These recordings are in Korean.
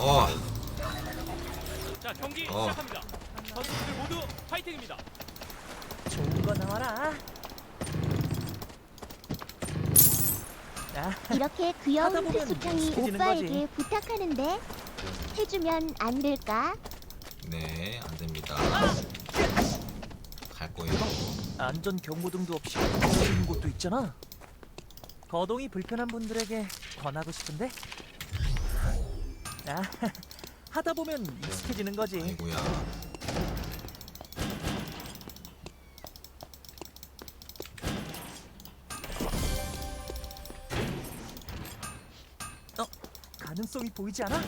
어 자 경기 어. 시작합니다. 선수들 모두 파이팅입니다. 좋은 거 나와라. 아, 이렇게 하다 귀여운 보면 익숙해지는 오빠에게 거지. 부탁하는데 해주면 안 될까? 네, 안 됩니다. 갈 거예요. 안전 경고등도 없이 걸리는 곳도 있잖아. 거동이 불편한 분들에게 권하고 싶은데. 아, 하다 보면 익숙해지는 거지. 아이고야. 가능성이 보이지 않아?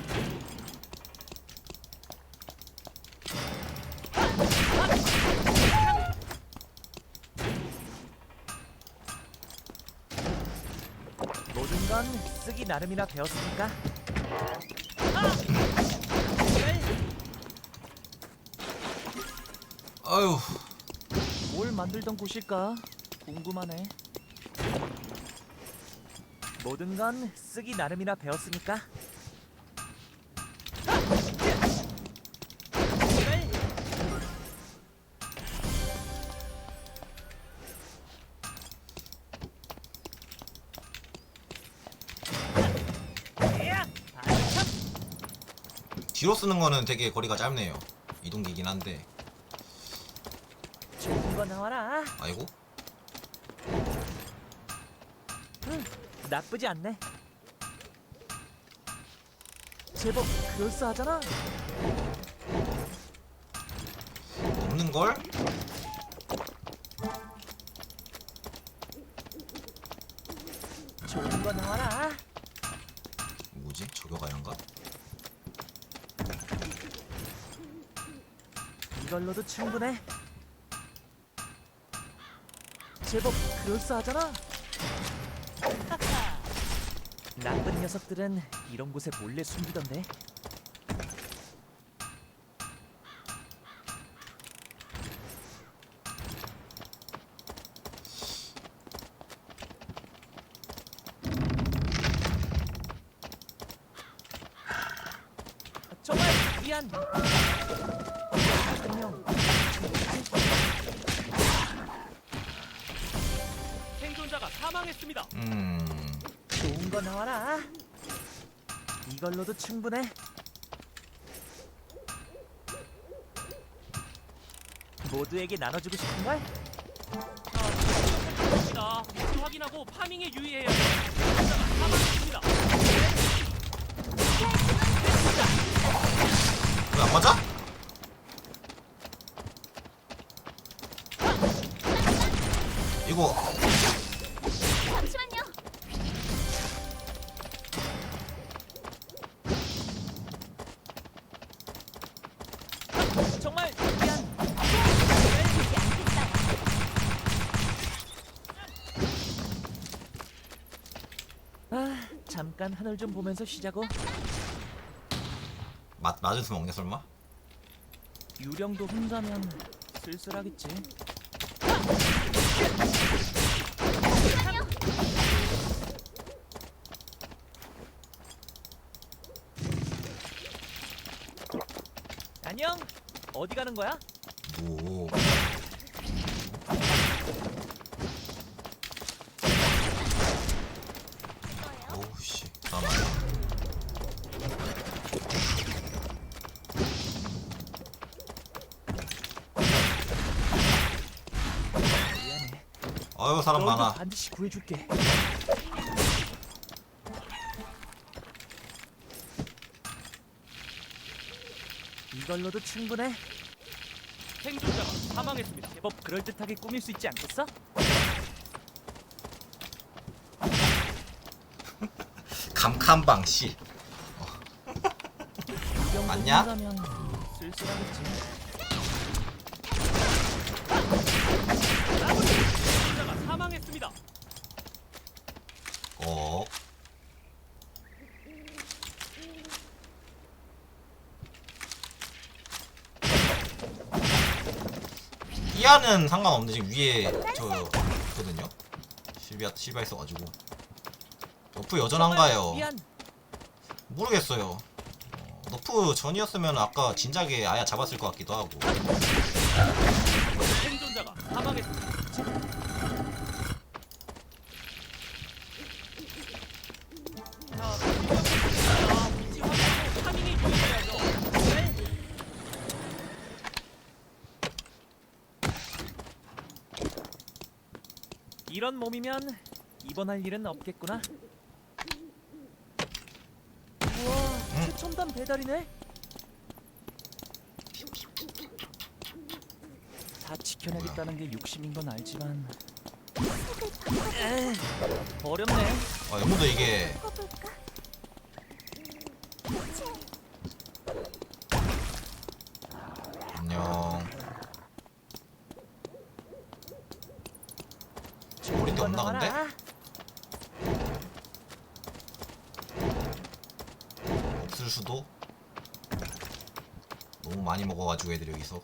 모든 건 쓰기 나름이라 배웠으니까. 아유, 뭘 만들던 곳일까? 궁금하네. 모든 건 쓰기 나름이라 배웠으니까. 뒤로 쓰는 거는 되게 거리가 짧네요. 이동기긴 한데. 좋은 거 나와라. 아이고. 응, 나쁘지 않네. 제법 그럴싸하잖아. 없는 걸? 이걸로도 충분해. 제법 그럴싸하잖아. 나쁜 녀석들은 이런 곳에 몰래 숨기던데. 정말 미안. 안녕. 생존자가 사망했습니다. 음, 좋은 거 나와라. 이걸로도 충분해. 모두에게 나눠주고 싶은 걸? 위치 확인하고 파밍에 유의해야 해요. 사망했습니다. 왜안 맞아? 이거 잠시만요. 정말. 아, 잠깐 하늘 좀 보면서 쉬자고. 맞 맞을 수 먹냐 설마? 유령도 혼자면 쓸쓸하겠지. 안녕. 어디 가는 거야? 뭐? 씨. 미안해. 아유 사람 너희도 많아. 반드시 구해줄게. 이걸로도 충분해. 생존자가 사망했습니다. 제법 그럴듯하게 꾸밀 수 있지 않겠어? 감칸방 씨. 이 정도 맞냐? 혼자면 쓸쓸하겠지. 생존자가 사망했습니다. 어. 이하는 상관없는데 지금 위에 저 있거든요. 실비아 실비아 있어가지고. 러프 여전한가요? 모르겠어요. 어, 너프 전이었으면 아까 진작에 아야 잡았을 것 같기도 하고 이런 몸이면 입원할 일은 없겠구나. 우와, 최첨단 배달이네. 다 지켜내겠다는 게 욕심인 건 알지만 에이, 어렵네. 아 영문도 이게 꺼볼까? 안녕 근데? 나와라. 없을 수도 너무 많이 먹어가지고 애들이 여기서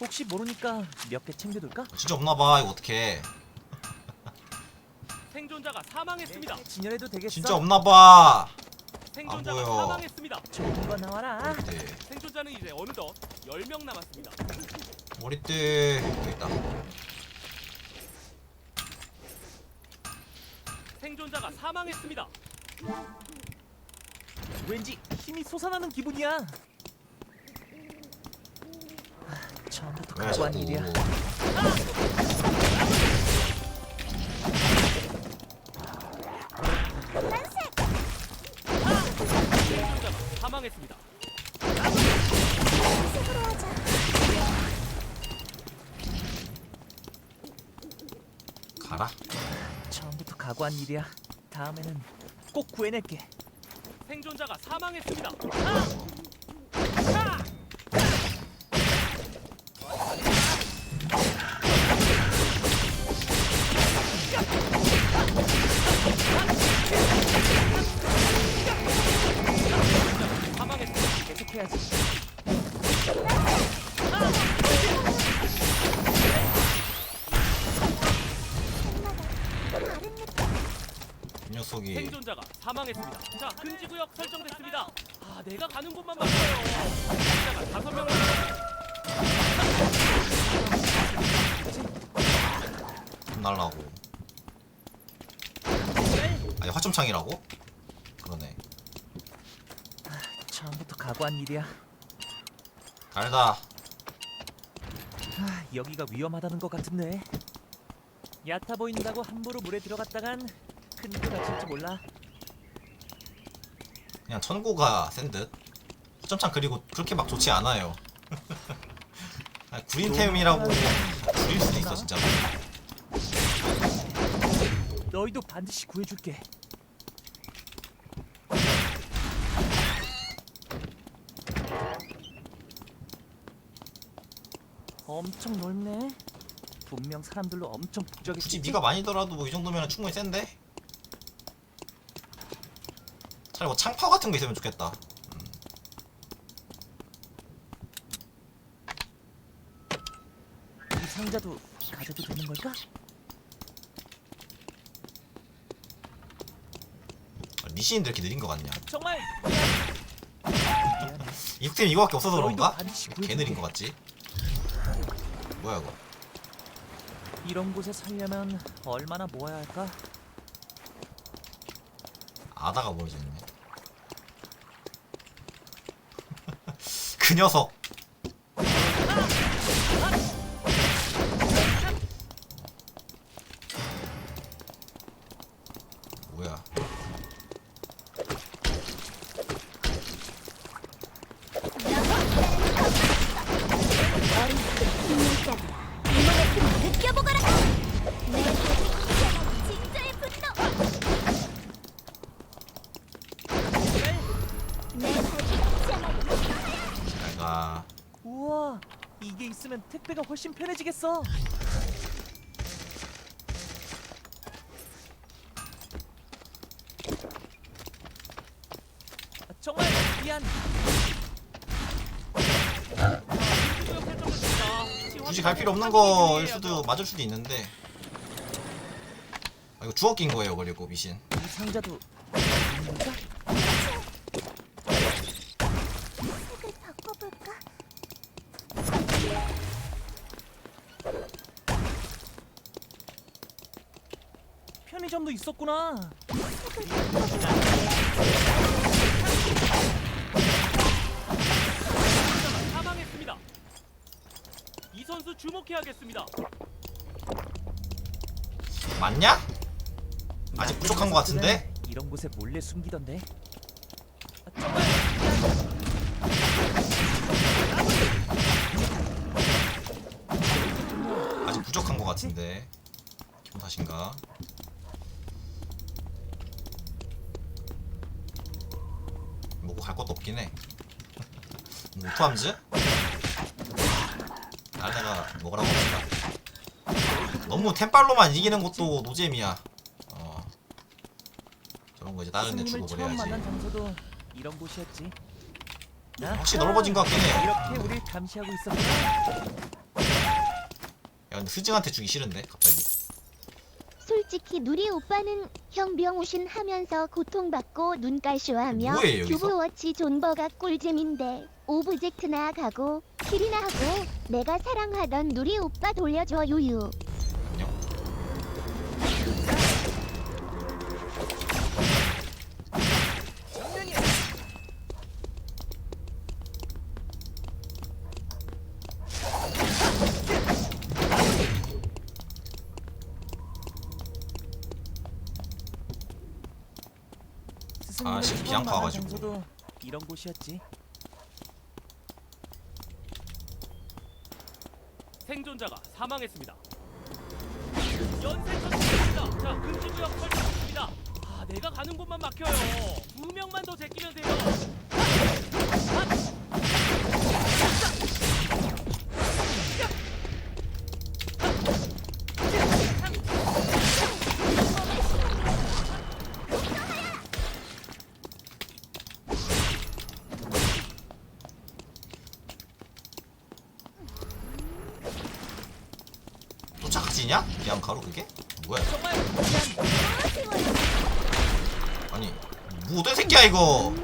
혹시 모르니까 몇 개 챙겨둘까? 진짜 없나봐 이거 어떡해 생존자가 사망했습니다. 진열해도 되겠어? 진짜 없나봐 생존자가 안 보여. 사망했습니다. 좋은 거 나와라. 머리띠 생존자는 이제 어느덧 10명 남았습니다. 머리띠 있다 생존자가 사망했습니다. 왠지 힘이 솟아나는 기분이야. 아, 처음부터 왜 각오한 자꾸 일이야. 생존자가 사망했습니다. 가라 처음부터 각오한 일이야. 다음에는 꼭 구해낼게. 생존자가 사망했습니다. 사 생존자가 사망했습니다. 자, 금지 구역 설정됐습니다. 아, 내가 가는 곳만 맞아요. 생존자가 다섯 명. 날라고 아니 화점창이라고? 그러네 처음부터 각오한 일이야. 달다 아, 여기가 위험하다는 것 같은데. 얕아 보인다고 함부로 물에 들어갔다간 큰일 다칠지 몰라. 그냥 천고가 센듯 화점창 그리고 그렇게 막 좋지 않아요 아니, 구린템이라고 구릴 수도 있어 진짜 너희도 반드시 구해줄게. 엄청 넓네. 분명 사람들로 엄청 북적했지. 굳이 미가 많이더라도 뭐 이 정도면 충분히 센데? 차라리 뭐 창파 같은 거 있으면 좋겠다 이 상자도 가져도 되는 걸까? 아, 미신인데 이렇게 느린 거 같냐 정말 미안해. 이국템 이거밖에 없어서 그런가? 개. 느린 거 같지? 뭐야 이거 이런 곳에 살려면 얼마나 모아야 할까? 아다가 보여줬네 그 녀석 우와, 이게 있으면 택배가 훨씬 편해지겠어. 아, 정말 미안. 굳이 갈 필요 없는 거일. 수도 맞을 수도 있는데 아, 이거 주워 낀 거예요 그리고 미신 이 상자도 있는가? 편의점도 있었구나. 사망했습니다. 이 선수 주목해야겠습니다. 맞냐? 아직 부족한 것 같은데? 이런 곳에 몰래 숨기던데. 아, 아직 부족한 것 같은데 기분 탓인가? 뭐고 갈 것도 없긴 해. 뭐, 오토함즈? 다른 애가 먹으라고 합니다. 너무 템빨로만 이기는 것도 노잼이야. 어. 저런 거 이제 다른 애 주고 그래야지. 장소도 이런 곳이었지. 아, 확실히 넓어진 것 같긴 해. 이렇게 우릴 감시하고. 야 근데 스징한테 주기 싫은데 갑자기. 솔직히 누리 오빠는 형 병우신 하면서 고통받 고 눈깔쇼하며 뭐예요, 여기서? 큐브워치 존버가 꿀잼인데 오브젝트나 가고 킬이나 하고 내가 사랑하던 누리 오빠 돌려줘 유유 스승님을 아, 지금 처음 비앙카 만난 와가지고. 이런 곳이었지. 생존자가 사망했습니다. 연쇄 처치입니다. 자, 금지 구역 설정했습니다. 아, 내가 가는 곳만 막혀요. 두 명만 더 제끼면 돼요. 쫓아가 지냐? 비앙카로 그게? 뭐야 아니 뭐 어떤 새끼야 이거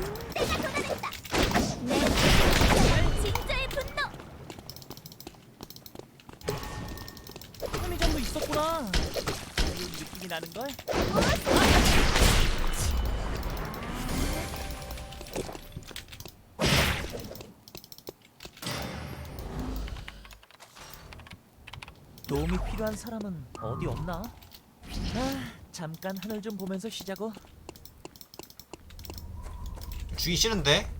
도움이 필요한 사람은 어디 없나? 아, 잠깐 하늘 좀 보면서 쉬자고. 주기 싫은데?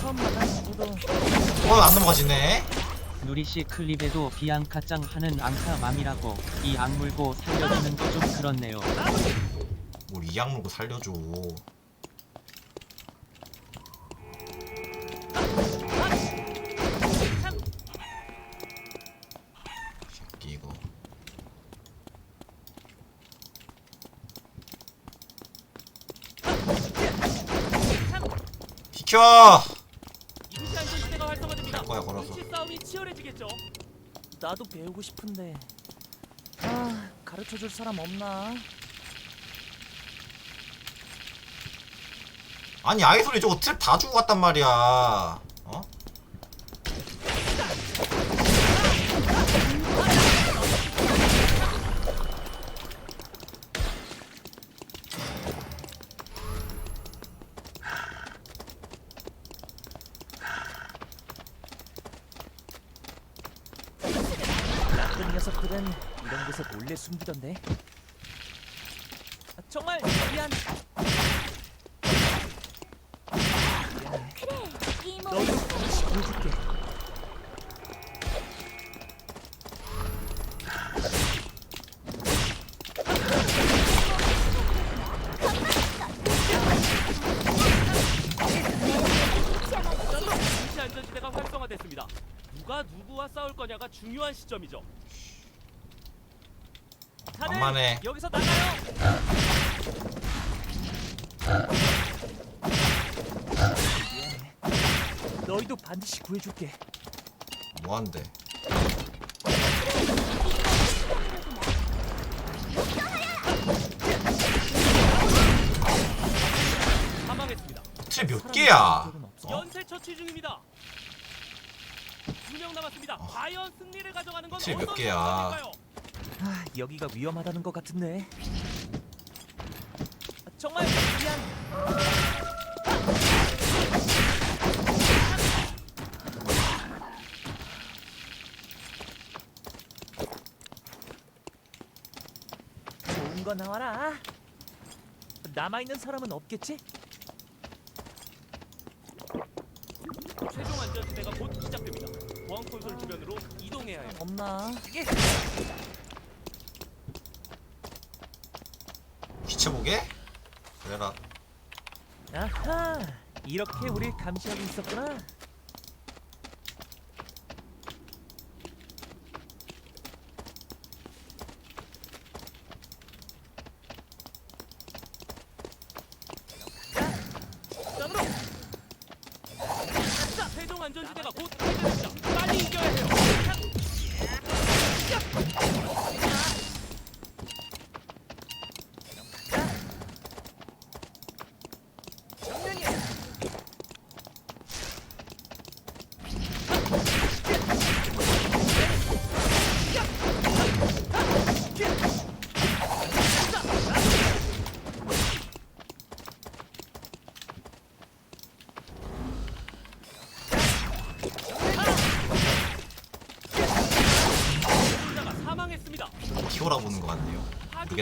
처음 만난 장소도 어 안 넘어가지네 누리씨 클립에도 비앙카짱 하는 앙카맘이라고 이 악물고 살려주는 거 좀 그렇네요. 뭘 이악 물고 살려줘. 새끼 이거. 비켜 치열해지겠죠. 나도 배우고 싶은데 아 가르쳐줄 사람 없나? 아니 아이솔이 저거 트랩 다 주고 갔단 말이야 어? 나쁜 녀석들은 이런 곳에 몰래 숨기던데. 아, 정말 미안. 미안해. 그래 이 몸 너희를 다시 보여줄게. 임시 안전지대가 활성화됐습니다. 누가 누구와 싸울 거냐가 중요한 시점이죠. 다들 만만해. 여기서 나가요. 너희도 반드시 구해줄게. 뭐한데? 사망했습니다. 틀몇 개야? 어? 연쇄 처치 중입니다. 두 명 남았습니다. 어. 과연 승리를 가져가는 건 어떤 사람일까요 아, 여기가 위험하다는 것 같은데. 아, 정말 미안. 좋은 거 나와라. 남아 있는 사람은 없겠지? 최종 안전 지대가 곧 시작됩니다. 보안 콘솔 주변으로 이동해야 해요. 없나? 귀쳐 보게? 그래라 아하, 이렇게 우릴 감시하고 있었구나. 자, 최종 안전지대가 곧 해제됩니다. 빨리 이겨야 해요. 자가 사망했습니다. 피오라 보는 거 같네요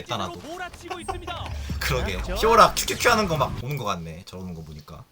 모르겠다, 나도. 몰아치고 있습니다. 그러게 아, 좋아. 피오라 큐큐큐 하는 거 막 보는 거 같네 저러는 거 보니까